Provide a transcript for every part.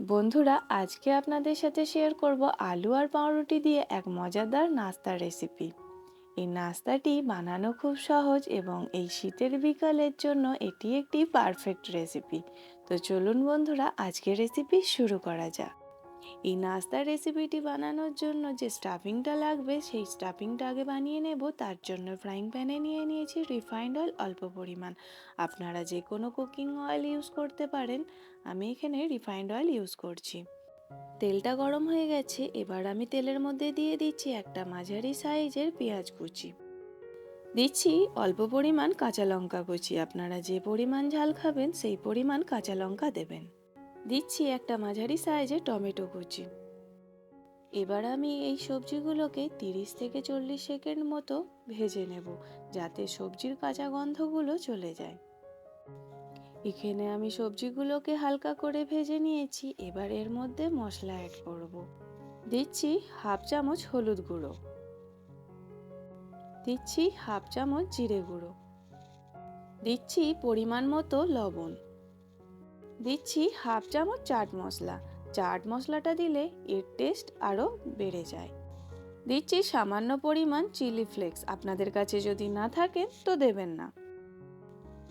বন্ধুরা, আজকে আপনাদের সাথে শেয়ার করব আলু আর পাউরুটি দিয়ে এক মজাদার নাস্তা রেসিপি এই নাস্তাটি বানানো খুব সহজ এবং এই শীতের বিকালের জন্য এটি একটি পারফেক্ট রেসিপি তো চলুন বন্ধুরা, আজকের রেসিপি শুরু করা যাক। এই নাস্তার রেসিপিটি বানানোর জন্য যে স্টাফিংটা লাগবে, সেই স্টাফিংটা আগে বানিয়ে নেব। তার জন্য ফ্রাইং প্যানে নিয়ে নিয়েছি রিফাইন্ড অয়েল অল্প পরিমাণ। আপনারা যে কোনো কুকিং অয়েল ইউজ করতে পারেন। আমি এখানে রিফাইন্ড অয়েল ইউজ করছি। তেলটা গরম হয়ে গেছে। এবার আমি তেলের মধ্যে দিয়ে দিচ্ছি একটা মাঝারি সাইজের পেঁয়াজ কুচি। দিচ্ছি অল্প পরিমাণ কাঁচা লঙ্কা কুচি। আপনারা যে পরিমাণ ঝাল খাবেন, সেই পরিমাণ কাঁচা লঙ্কা দেবেন। দিচ্ছি একটা মাঝারি সাইজের টমেটো কুচি। এবার আমি এই সবজিগুলোকে তিরিশ থেকে চল্লিশ সেকেন্ড মতো ভেজে নেব, যাতে সবজির কাঁচা গন্ধগুলো চলে যায়। এখানে আমি সবজিগুলোকে হালকা করে ভেজে নিয়েছি, এবার এর মধ্যে মশলা অ্যাড করব। দিচ্ছি হাফ চামচ হলুদ গুঁড়ো। দিচ্ছি হাফ চামচ জিরে গুঁড়ো। দিচ্ছি পরিমাণ মতো লবণ। দিচ্ছি হাফ চামচ চাট মশলা। চাট মশলাটা দিলে এর টেস্ট আরও বেড়ে যায়। দিচ্ছি সামান্য পরিমাণ চিলি ফ্লেক্স। আপনাদের কাছে যদি না থাকে তো দেবেন না।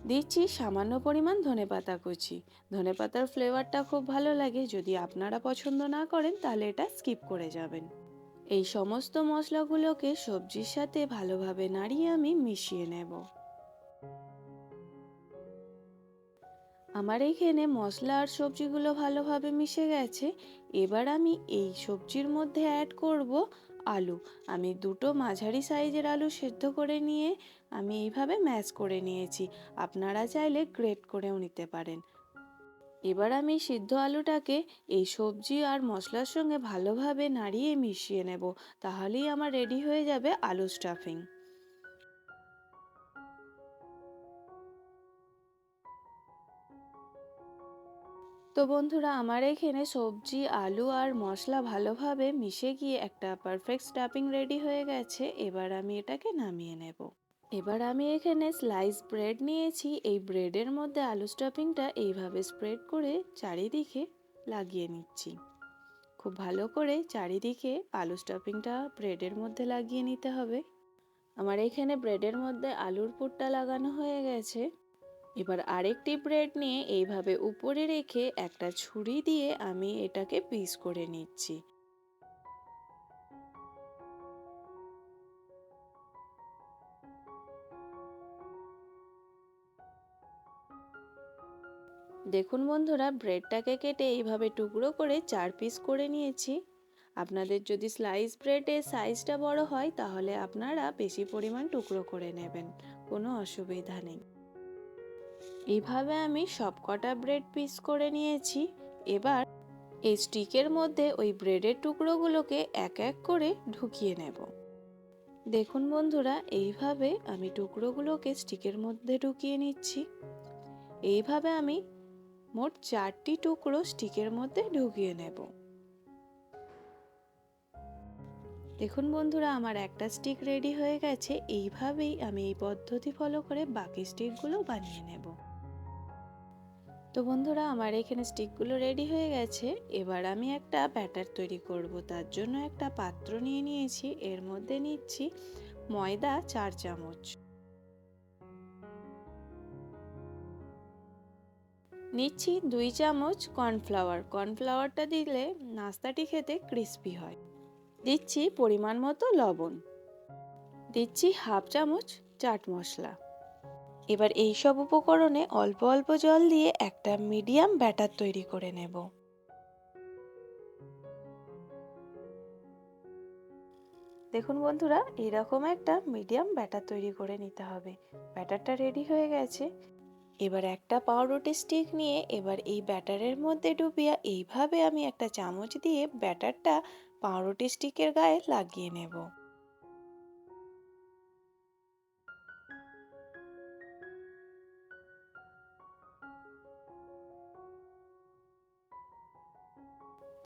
দিচ্ছি সামান্য পরিমাণ ধনেপাতা কুচি। ধনেপাতার ফ্লেভারটা খুব ভালো লাগে। যদি আপনারা পছন্দ না করেন তাহলে এটা স্কিপ করে যাবেন। এই সমস্ত মশলাগুলোকে সবজির সাথে ভালোভাবে নাড়িয়ে আমি মিশিয়ে নেব। আমার এইখানে মশলা আর সবজিগুলো ভালোভাবে মিশে গেছে। এবার আমি এই সবজির মধ্যে অ্যাড করব আলু। আমি দুটো মাঝারি সাইজের আলু সেদ্ধ করে নিয়ে আমি এইভাবে ম্যাশ করে নিয়েছি। আপনারা চাইলে গ্রেট করেও নিতে পারেন। এবার আমি সিদ্ধ আলুটাকে এই সবজি আর মশলার সঙ্গে ভালোভাবে নাড়িয়ে মিশিয়ে নেব। তাহলেই আমার রেডি হয়ে যাবে আলু স্টাফিং তো বন্ধুরা, আমার এখানে সবজি, আলু আর মশলা ভালোভাবে মিশে গিয়ে একটা পারফেক্ট স্টাফিং রেডি হয়ে গেছে। এবার আমি এটাকে নামিয়ে নেব। এবার আমি এখানে স্লাইস ব্রেড নিয়েছি। এই ব্রেডের মধ্যে আলু স্টাফিংটা এইভাবে স্প্রেড করে চারিদিকে লাগিয়ে নিচ্ছি। খুব ভালো করে চারিদিকে আলু স্টাফিংটা ব্রেডের মধ্যে লাগিয়ে নিতে হবে। আমার এখানে ব্রেডের মধ্যে আলুর পুরটা লাগানো হয়ে গেছে। এবার আরেকটি ব্রেড নিয়ে এইভাবে উপরে রেখে একটা ছুরি দিয়ে আমি এটাকে পিস করে নিচ্ছি। দেখুন বন্ধুরা, ব্রেডটাকে কেটে এইভাবে টুকরো করে চার পিস করে নিয়েছি। আপনাদের যদি স্লাইস ব্রেডের সাইজটা বড় হয়, তাহলে আপনারা বেশি পরিমাণ টুকরো করে নেবেন। কোনো অসুবিধা নেই। এইভাবে আমি সবকটা ব্রেড পিস করে নিয়েছি। এবার এই স্টিকের মধ্যে ওই ব্রেডের টুকরোগুলোকে এক এক করে ঢুকিয়ে নেব। দেখুন বন্ধুরা, এইভাবে আমি টুকরোগুলোকে স্টিকের মধ্যে ঢুকিয়ে নিচ্ছি। এইভাবে আমি মোট চারটি টুকরো স্টিকের মধ্যে ঢুকিয়ে নেব। দেখুন বন্ধুরা, আমার একটা স্টিক রেডি হয়ে গেছে। এইভাবেই আমি এই পদ্ধতি ফলো করে বাকি স্টিকগুলো বানিয়ে নেব। তো বন্ধুরা, আমার এখানে স্টিকগুলো রেডি হয়ে গেছে। এবার আমি একটা ব্যাটার তৈরি করব। তার জন্য একটা পাত্র নিয়ে নিয়েছি। এর মধ্যে নিচ্ছি ময়দা চার চামচ। নিচ্ছি দুই চামচ কর্নফ্লাওয়ার। কর্নফ্লাওয়ারটা দিলে নাস্তাটি খেতে ক্রিস্পি হয়। দিচ্ছি পরিমাণ মতো লবণ। দিচ্ছি হাফ চামচ চাট মশলা। এবার এই সব উপকরণে অল্প অল্প জল দিয়ে একটা মিডিয়াম ব্যাটার তৈরি করে নেব। দেখুন বন্ধুরা, এরকম একটা মিডিয়াম ব্যাটার তৈরি করে নিতে হবে। ব্যাটারটা রেডি হয়ে গেছে। এবার একটা পাউরুটি স্টিক নিয়ে এবার এই ব্যাটারের মধ্যে ডুবিয়ে এইভাবে আমি একটা চামচ দিয়ে ব্যাটারটা পাউরুটি স্টিকের গায়ে লাগিয়ে নেব।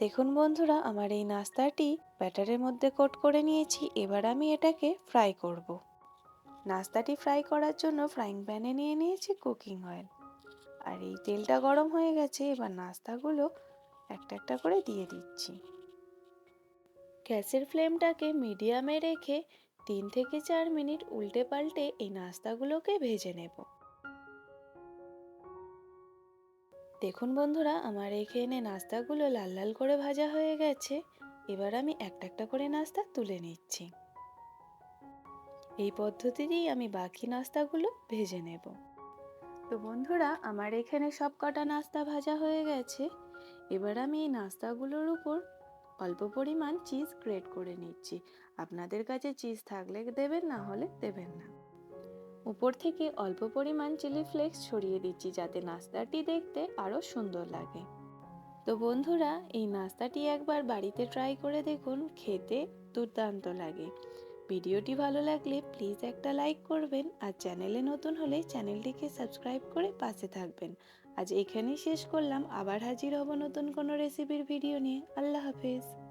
দেখুন বন্ধুরা, আমার এই নাস্তাটি ব্যাটারের মধ্যে কোট করে নিয়েছি, এবার আমি এটাকে ফ্রাই করব। নাস্তাটি ফ্রাই করার জন্য ফ্রাইং প্যানে নিয়ে নিয়েছি কুকিং অয়েল। আর এই তেলটা গরম হয়ে গেছে, এবার নাস্তাগুলো একটা একটা করে দিয়ে দিচ্ছি। গ্যাসের ফ্লেমটাকে মিডিয়ামে রেখে তিন থেকে চার মিনিট উল্টে পাল্টে এই নাস্তাগুলোকে ভেজে নেব। দেখুন বন্ধুরা, আমার এখানে নাস্তাগুলো লাল লাল করে ভাজা হয়ে গেছে। এবার আমি একটা একটা করে নাস্তা তুলে নিচ্ছি। এই পদ্ধতিতেই আমি বাকি নাস্তাগুলো ভেজে নেব। তো বন্ধুরা, আমার এখানে সব কটা নাস্তা ভাজা হয়ে গেছে। এবার আমি এই নাস্তাগুলোর উপর অল্প পরিমাণ চিজ গ্রেট করে নিচ্ছি। আপনাদের কাছে চিজ থাকলে দেবেন, না হলে দেবেন না। উপর থেকে অল্প পরিমাণ চিলি ফ্লেক্স ছড়িয়ে দিচ্ছি যাতে নাস্তাটি দেখতে আরও সুন্দর লাগে। তো বন্ধুরা, এই নাস্তাটি একবার বাড়িতে ট্রাই করে দেখুন, খেতে দুর্দান্ত লাগে। ভিডিওটি ভালো লাগলে প্লিজ একটা লাইক করবেন আর চ্যানেলে নতুন হলে চ্যানেলটিকে সাবস্ক্রাইব করে পাশে থাকবেন। আজ এখানেই শেষ করলাম। আবার হাজির হব নতুন কোনো রেসিপির ভিডিও নিয়ে। আল্লাহ হাফেজ।